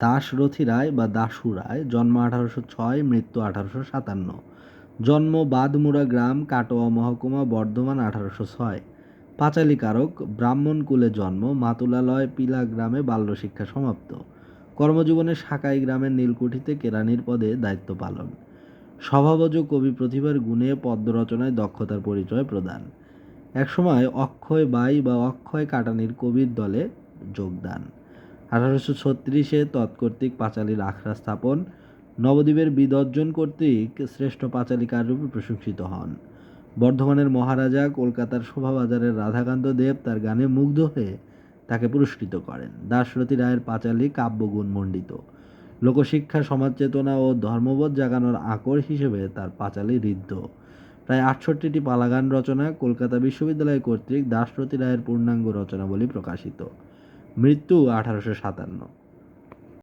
দাশরথী রায় বা দাশু রায়, জন্ম আঠারোশো ছয়, মৃত্যু আঠারোশো সাতান্ন। জন্ম বাদমুরা গ্রাম, কাটোয়া মহকুমা, বর্ধমান আঠারোশো ছয়। পাঁচালী কারক ব্রাহ্মণ কুলে জন্ম, মাতুলালয় পিলা গ্রামে বাল্যশিক্ষা সমাপ্ত। কর্মজীবনে সাকাই গ্রামের নীলকুঠিতে কেরানির পদে দায়িত্ব পালন। স্বভাবজ কবি প্রতিভার গুণে পদ্য রচনায় দক্ষতার পরিচয় প্রদান। একসময় অক্ষয় বাই বা অক্ষয় কাটানির কবির দলে যোগদান। আঠারোশো ছত্রিশে তৎকর্তৃক পাঁচালীর আখড়া স্থাপন নবদ্বীপের বিদর্জন কর্তৃক শ্রেষ্ঠ পাঁচালীকার রূপে প্রশংসিত হন। বর্ধমানের মহারাজা কলকাতার শোভাবাজারের রাধাকান্ত দেব তার গানে মুগ্ধ হয়ে তাকে পুরস্কৃত করেন। দাশরথী রায়ের পাঁচালী কাব্যগুণ মণ্ডিত লোকশিক্ষা সমাজ চেতনা ও ধর্মবোধ জাগানোর আকর হিসেবে তার পাঁচালী ঋদ্ধ। প্রায় আটষট্টিটি পালাগান রচনা কলকাতা বিশ্ববিদ্যালয় কর্তৃক দাশরথী রায়ের পূর্ণাঙ্গ রচনাবলী প্রকাশিত। মৃত্যু আঠারোশো সাতান্ন।